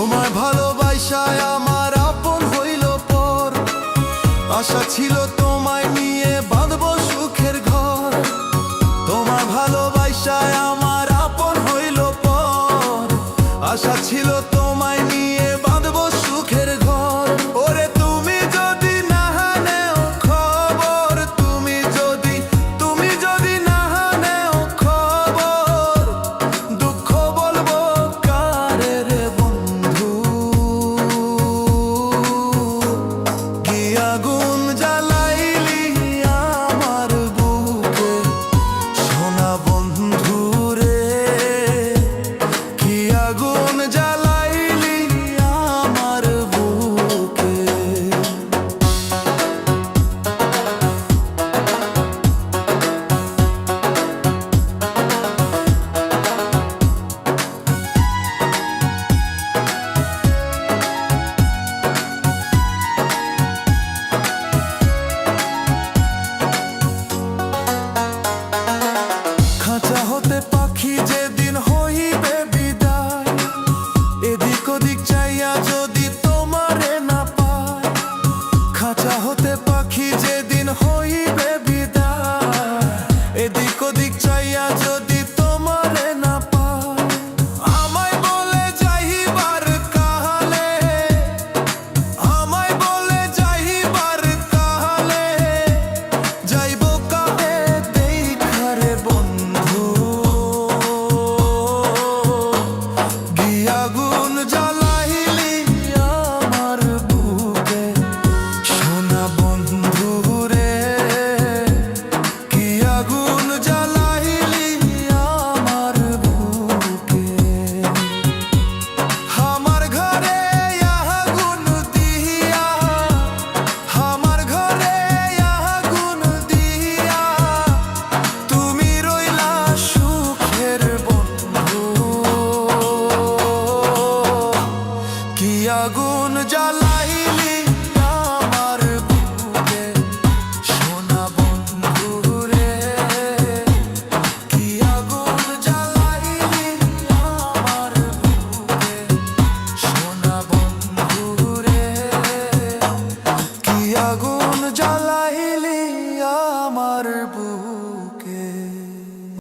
তোমার ভালোবাসায় আমার আপন হইল পর। আশা ছিল তোমায় নিয়ে বাঁধব সুখের ঘর। তোমার ভালোবাসায় আমার আপন হইল পর। আশা ছিল যদি তোমারে না খাঁচা হতে পাখি যেদিন হইবে বিদায়। এদিক ওদিক চাইয়া যদি আগুন জ্বালাই